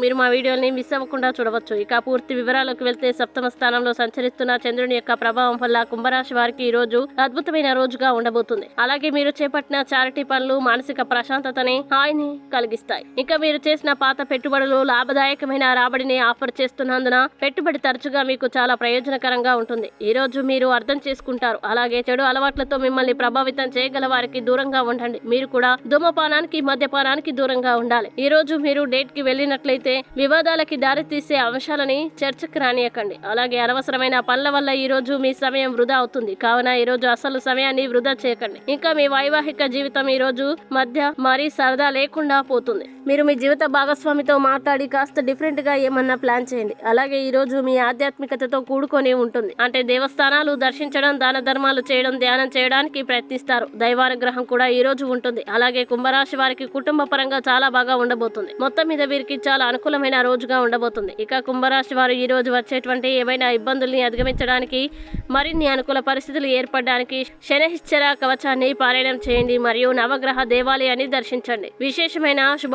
మీరు మా వీడియోని మిస్ అవ్వకుండా చూడవచ్చు. ఇక పూర్తి వివరాలకు వెళ్తే సప్తమ స్థానంలో సంచరిస్తున్న చంద్రుని యొక్క ప్రభావం వల్ల కుంభరాశి వారికి ఈ రోజు అద్భుతమైన రోజుగా ఉండబోతుంది. అలాగే మీరు చేపట్టిన చారిటీ పనులు మానసిక ప్రశాంతతని హాయిని కలిగిస్తాయి. ఇంకా మీరు చేసిన పాత పెట్టుబడులు లాభదాయకమైన రాబడిని ఆఫర్ చేస్తున్నందున పెట్టుబడి తరచుగా మీకు చాలా ప్రయోజనకరంగా ఉంటుంది. ఈ రోజు మీరు అర్థం చేసుకుంటారు. అలాగే చెడు అలవాట్లతో మిమ్మల్ని ప్రభావితం చేయగల వారికి దూరంగా ఉండండి. మీరు కూడా ధూమపానానికి మద్యపానానికి దూరంగా ఉండాలి. ఈ రోజు మీరు డేట్కి వెళ్ళినట్లయితే వివాదాలకి దారితీసే అంశాలని చర్చకు రానియకండి. అలాగే అనవసరమైన పనుల వల్ల ఈ రోజు మీ సమయం వృధా అవుతుంది. కావున ఈ రోజు అసలు సమయాన్ని వృధా చేయకండి. ఇంకా మీ వైవాహిక జీవితం ఈ రోజు మధ్య మరీ సరదా లేకుండా పోతుంది. మీరు మీ జీవిత భాగస్వామితో మాట్లాడి కాస్త డిఫరెంట్గా ఏమన్నా ప్లాన్ చేయండి. అలాగే ఈరోజు మీ ఆధ్యాత్మికతతో కూడుకొని ఉంటుంది. అంటే దేవస్థానాలు దర్శించడం దాన ధర్మాలు చేయడం ధ్యానం చేయడానికి ప్రయత్నిస్తారు. దైవానుగ్రహం కూడా ఈ రోజు ఉంటుంది. అలాగే కుంభరాశి వారికి కుటుంబ పరంగా చాలా బాగా ఉండబోతుంది. మొత్తం మీద వీరికి చాలా అనుకూలమైన రోజుగా ఉండబోతుంది. ఇక కుంభరాశి వారు ఈ రోజు వచ్చేటువంటి ఏమైనా ఇబ్బందుల్ని అధిగమించడానికి మరిన్ని అనుకూల పరిస్థితులు ఏర్పడడానికి శనిశ్చర కవచాన్ని పారాయణం చేయండి. మరియు నవగ్రహ దేవాలయాన్ని దర్శించండి. విశేషమైన శుభ